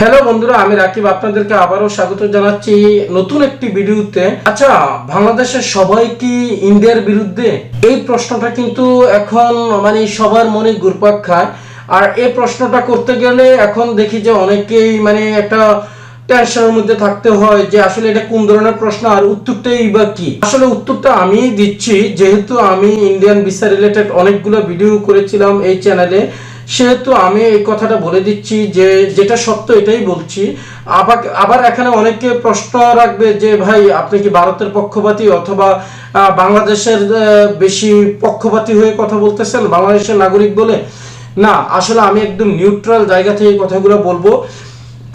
Hello বন্ধুরা, আমি রাকিব। আপনাদেরকে আবারও স্বাগত জানাচ্ছি নতুন একটি ভিডিওতে। আচ্ছা বাংলাদেশের সবাই কি ইন্ডিয়ার বিরুদ্ধে? এই প্রশ্নটা কিন্তু এখন মানে সবার মনে ঘুরপাক খায়। আর এই প্রশ্নটা করতে গেলে এখন দেখি যে অনেকেই মানে একটা টেনশনের মধ্যে থাকতে হয় যে আসলে এটা কোন ধরনের প্রশ্ন আর উত্তরটাই বা কি? আসলে উত্তরটা আমি দিচ্ছি, যেহেতু আমি ইন্ডিয়ান ভিসা রিলেটেড অনেকগুলো ভিডিও করেছিলাম এই চ্যানেলে সেহেতু আমি এই কথাটা বলে দিচ্ছি যে, যেটা সত্য এটাই বলছি। আবার আবার এখানে অনেকে প্রশ্ন রাখবে যে, ভাই, আপনি কি ভারতের পক্ষপাতী অথবা বাংলাদেশের বেশি পক্ষপাতী হয়ে কথা বলতেছেন বাংলাদেশের নাগরিক বলে? না, আসলে আমি একদম নিউট্রাল জায়গা থেকে কথাগুলো বলব।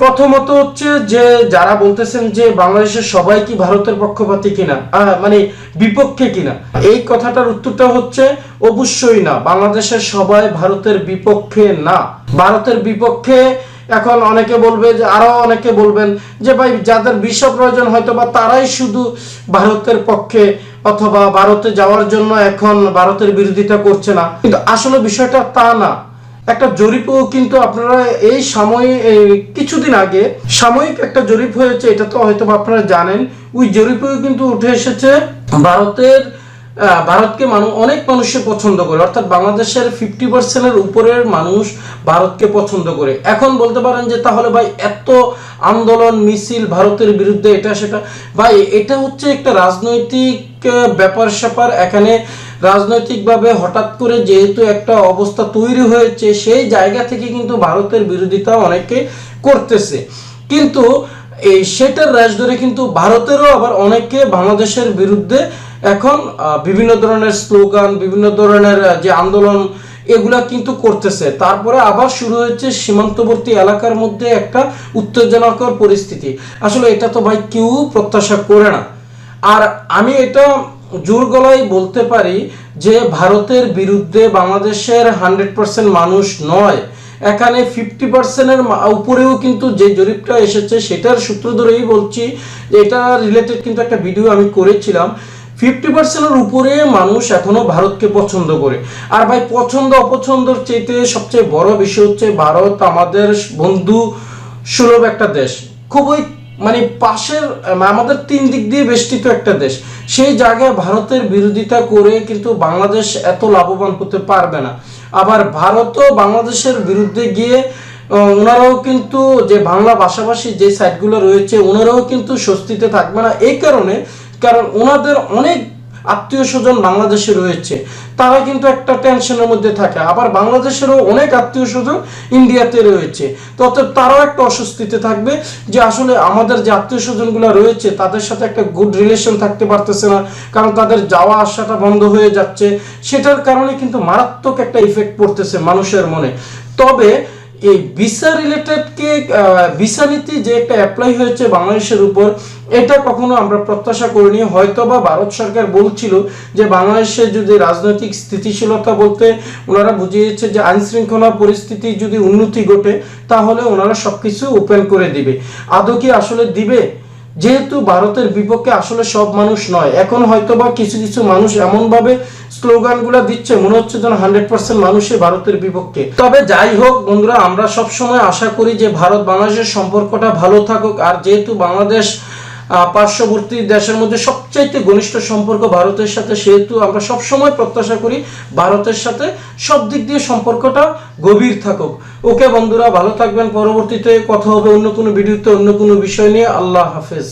প্রথমত হচ্ছে যে, যারা বলতেছেন যে বাংলাদেশের সবাই কি ভারতের পক্ষপাতী কিনা মানে বিপক্ষে কিনা, এই কথাটার উত্তরটা হচ্ছে অবশ্যই না। বাংলাদেশের সবাই ভারতের বিপক্ষে না। ভারতের বিপক্ষে এখন অনেকে বলবে যে, আরও অনেকে বলবেন যে, ভাই, যাদের বিশ্ব প্রয়োজন হয়তো বা তারাই শুধু ভারতের পক্ষে অথবা ভারতে যাওয়ার জন্য এখন ভারতের বিরোধিতা করছে না। কিন্তু আসলে বিষয়টা তা না। একটা জরিপও কিন্তু আপনারা এই সময়ে কিছুদিন আগে সাময়িক একটা জরিপ হয়েছে, এটা তো হয়তো আপনারা জানেন। ওই জরিপেও কিন্তু উঠে এসেছে, ভারতের ভারতকে মানুষ অনেক মানুষে পছন্দ করে, অর্থাৎ বাংলাদেশের ফিফটি পার্সেন্টের উপরের মানুষ ভারতকে পছন্দ করে। এখন বলতে পারেন যে তাহলে ভাই এত আন্দোলন, মিছিল ভারতের বিরুদ্ধে, এটা সেটা, ভাই, এটা হচ্ছে একটা রাজনৈতিক ব্যাপার স্যাপার এখানে রাজনৈতিকভাবে হঠাৎ করে যেহেতু একটা অবস্থা তৈরি হয়েছে, সেই জায়গা থেকে কিন্তু ভারতের বিরোধিতা অনেকে করতেছে। কিন্তু এই সেটার রাজ ধরে কিন্তু ভারতেরও আবার অনেকে বাংলাদেশের বিরুদ্ধে এখন বিভিন্ন ধরনের স্লোগান, বিভিন্ন ধরনের যে আন্দোলন, এগুলা কিন্তু করতেছে। তারপরে আবার শুরু হয়েছে সীমান্তবর্তী এলাকার মধ্যে একটা উত্তেজনাকর পরিস্থিতি। আসলে এটা তো ভাই কেউ প্রত্যাশা করে না। আর আমি এটা জোর গলায় বলতে পারি যে ভারতের বিরুদ্ধে বাংলাদেশের হান্ড্রেড পার্সেন্ট মানুষ নয়। এখানে ফিফটি পার্সেন্টের উপরেও কিন্তু যে জরিপটা এসেছে সেটার সূত্র ধরেই বলছি যে এটা রিলেটেড কিন্তু একটা ভিডিও আমি করেছিলাম। ফিফটি পার্সেন্টের উপরে মানুষ এখনও ভারতকে পছন্দ করে। আর ভাই, পছন্দ, অপছন্দর চাইতে সবচেয়ে বড় বিষয় হচ্ছে ভারত আমাদের বন্ধু সুলভ একটা দেশ। খুবই মানে পাশের আমাদের তিন দিক দিয়ে বেষ্টিত একটা দেশ। সেই জায়গায় ভারতের বিরোধিতা করে কিন্তু বাংলাদেশ এত লাভবান হতে পারবে না। আবার ভারতও বাংলাদেশের বিরুদ্ধে গিয়ে ওনারাও কিন্তু যে বাংলা ভাষাভাষী যে সাইটগুলো রয়েছে, ওনারাও কিন্তু স্বস্তিতে থাকবে না। এই কারণে, কারণ ওনাদের অনেক আত্মীয় স্বজন বাংলাদেশে রয়েছে, তারা কিন্তু একটা টেনশনের মধ্যে থাকে। আবার বাংলাদেশেরও অনেক আত্মীয় স্বজন ইন্ডিয়াতে রয়েছে। তো তারাও একটা অস্বস্তিতে থাকবে যে আসলে আমাদের যে আত্মীয় স্বজনগুলো রয়েছে, তাদের সাথে একটা গুড রিলেশন থাকতে পারতেছে না, কারণ তাদের যাওয়া আসাটা বন্ধ হয়ে যাচ্ছে। সেটার কারণে কিন্তু মারাত্মক একটা ইফেক্ট পড়তেছে মানুষের মনে। তবে এই ভিসা রিলেটেড কে ভিসা নীতি যে একটা অ্যাপ্লাই হয়েছে বাংলাদেশের উপর, এটা কখনো আমরা প্রত্যাশা করিনি। হয়তো বা ভারত সরকার বলছিল যে বাংলাদেশের যদি রাজনৈতিক স্থিতিশীলতা বলতে ওনারা বুঝিয়েছে যে আইনশৃঙ্খলা পরিস্থিতি যদি উন্নতি ঘটে, তাহলে ওনারা সবকিছু ওপেন করে দিবে। আদৌ কি আসলে দিবে? যেহেতু ভারতের বিপক্ষে আসলে সব মানুষ নয়, এখন হয়তো বা কিছু কিছু মানুষ এমন এমনভাবে স্লোগানগুলো দিচ্ছে, মনে হচ্ছে যেন হান্ড্রেড পার্সেন্ট মানুষই ভারতের বিপক্ষে। তবে যাই হোক বন্ধুরা, আমরা সবসময় আশা করি যে ভারত বাংলাদেশের সম্পর্কটা ভালো থাকুক, আর যেহেতু বাংলাদেশ পার্শ্ববর্তী দেশের মধ্যে সবচাইতে ঘনিষ্ঠ সম্পর্ক ভারতের সাথে, সেহেতু আমরা সবসময় প্রত্যাশা করি ভারতের সাথে সব দিক দিয়ে সম্পর্কটা গভীর থাকুক। ওকে বন্ধুরা, ভালো থাকবেন। পরবর্তীতে কথা হবে অন্য কোনো ভিডিওতে, অন্য কোনো বিষয় নিয়ে। আল্লাহ হাফেজ।